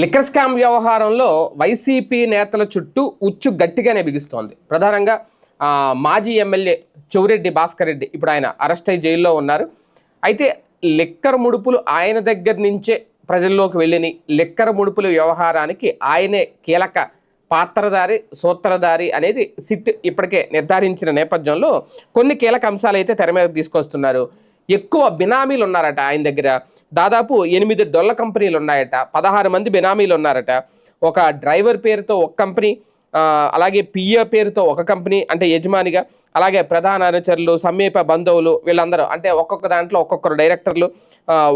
Liquor scam వ్యవహారంలో YCP నేతల చుట్టూ ఉచ్చు గట్టిగానే బిగుస్తోంది. ప్రధానంగా మాజీ ఎమ్మెల్యే చెవిరెడ్డి భాస్కర్ రెడ్డి ఇప్పుడు ఆయన అరెస్ట్ అయి జైల్లో ఉన్నారు. అయితే లిక్కర్ ముడుపులు ఆయన దగ్గర నుంచే ప్రజల్లోకి వెళ్ళిన. లిక్కర్ ముడుపుల వ్యవహారానికి ఆయనే కీలక పాత్రధారి సూత్రధారి అనేది సిట్ ఇప్పటికే నిర్ధారించిన నేపథ్యంలో కొన్ని కీలక అంశాలు అయితే తెర మీద తీసుకొస్తున్నారు. ఎక్కువ బినామీలు ఉన్నారట ఆయన దగ్గర. దాదాపు ఎనిమిది డొల్ల కంపెనీలు ఉన్నాయట. పదహారు మంది బినామీలు ఉన్నారట. ఒక డ్రైవర్ పేరుతో ఒక కంపెనీ అలాగే పిఏ పేరుతో ఒక కంపెనీ అంటే యజమానిగా అలాగే ప్రధాన అనుచరులు సమీప బంధువులు వీళ్ళందరూ అంటే ఒక్కొక్క దాంట్లో ఒక్కొక్కరు డైరెక్టర్లు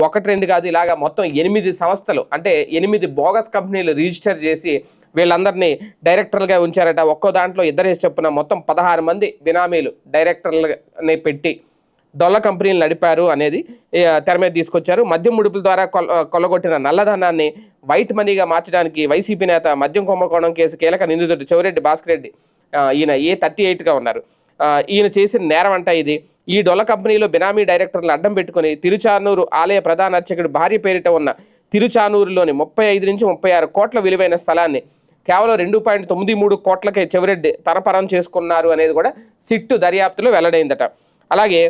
ఒకటి రెండు కాదు ఇలాగా మొత్తం ఎనిమిది సంస్థలు అంటే ఎనిమిది బోగస్ కంపెనీలు రిజిస్టర్ చేసి వీళ్ళందరినీ డైరెక్టర్లుగా ఉంచారట. ఒక్కో దాంట్లో ఇద్దరేసి చొప్పున మొత్తం పదహారు మంది బినామీలు డైరెక్టర్లని పెట్టి డొల్ల కంపెనీలు నడిపారు అనేది తెర మీద తీసుకొచ్చారు. మద్యం ముడుపుల ద్వారా కొల కొల్లగొట్టిన నల్లధనాన్ని వైట్ మనీగా మార్చడానికి వైసీపీ నేత మద్యం కుంభకోణం కేసు కీలక నిందితుడు చౌరెడ్డి భాస్కర్ రెడ్డి ఈయన ఏ థర్టీ ఎయిట్గా ఉన్నారు. ఈయన చేసిన నేరం అంట ఇది. ఈ డొల్ల కంపెనీలో బినామీ డైరెక్టర్లు అడ్డం పెట్టుకుని తిరుచానూరు ఆలయ ప్రధాన అర్చకుడు భార్య పేరిట ఉన్న తిరుచానూరులోని ముప్పై ఐదు నుంచి ముప్పై ఆరు కోట్ల విలువైన స్థలాన్ని కేవలం రెండు పాయింట్ తొమ్మిది మూడు కోట్లకే చెవిరెడ్డి తనపరం చేసుకున్నారు అనేది కూడా సిట్టు దర్యాప్తులో వెల్లడైందట. అలాగే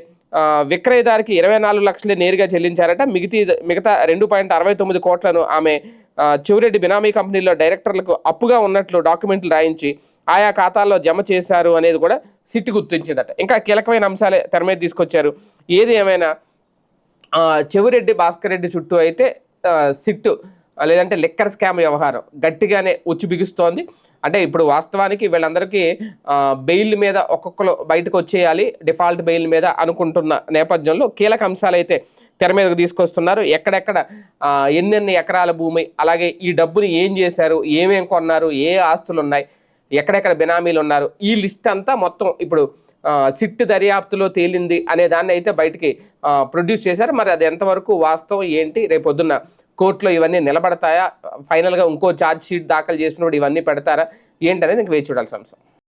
విక్రయదారికి ఇరవై నాలుగు లక్షలే నేరుగా చెల్లించారట. మిగతా మిగతా రెండు పాయింట్ అరవై తొమ్మిది కోట్లను ఆమె చివరెడ్డి చెవిరెడ్డి బినామీ కంపెనీలో డైరెక్టర్లకు అప్పుగా ఉన్నట్లు డాక్యుమెంట్లు రాయించి ఆయా ఖాతాల్లో జమ చేశారు అనేది కూడా సిట్టు గుర్తించిందట. ఇంకా కీలకమైన అంశాలే తెర మీద తీసుకొచ్చారు. ఏది ఏమైనా చెవిరెడ్డి భాస్కర్ రెడ్డి చుట్టూ అయితే సిట్టు లేదంటే లిక్కర్ స్కామ్ వ్యవహారం గట్టిగానే ఉచ్చు బిగుస్తోంది అంటే ఇప్పుడు వాస్తవానికి వీళ్ళందరికీ బెయిల్ మీద ఒక్కొక్కరు బయటకు వచ్చేయాలి డిఫాల్ట్ బెయిల్ మీద అనుకుంటున్న నేపథ్యంలో కీలక అంశాలు అయితే తెర మీదకు తీసుకొస్తున్నారు. ఎక్కడెక్కడ ఎన్నెన్ని ఎకరాల భూమి అలాగే ఈ డబ్బుని ఏం చేశారు ఏమేం కొన్నారు ఏ ఆస్తులు ఉన్నాయి ఎక్కడెక్కడ బినామీలు ఉన్నారు ఈ లిస్ట్ అంతా మొత్తం ఇప్పుడు సిట్ దర్యాప్తులో తేలింది అనే దాన్ని అయితే బయటికి ప్రొడ్యూస్ చేశారు. మరి అది ఎంతవరకు వాస్తవం ఏంటి రేపు పొద్దున్న కోర్టులో ఇవన్నీ నిలబడతాయా? ఫైనల్గా ఇంకో ఛార్జ్ షీట్ దాఖలు చేసినప్పుడు ఇవన్నీ పెడతారా? ఏంటనేది ఇంక వేచి చూడాల్సిన అంశం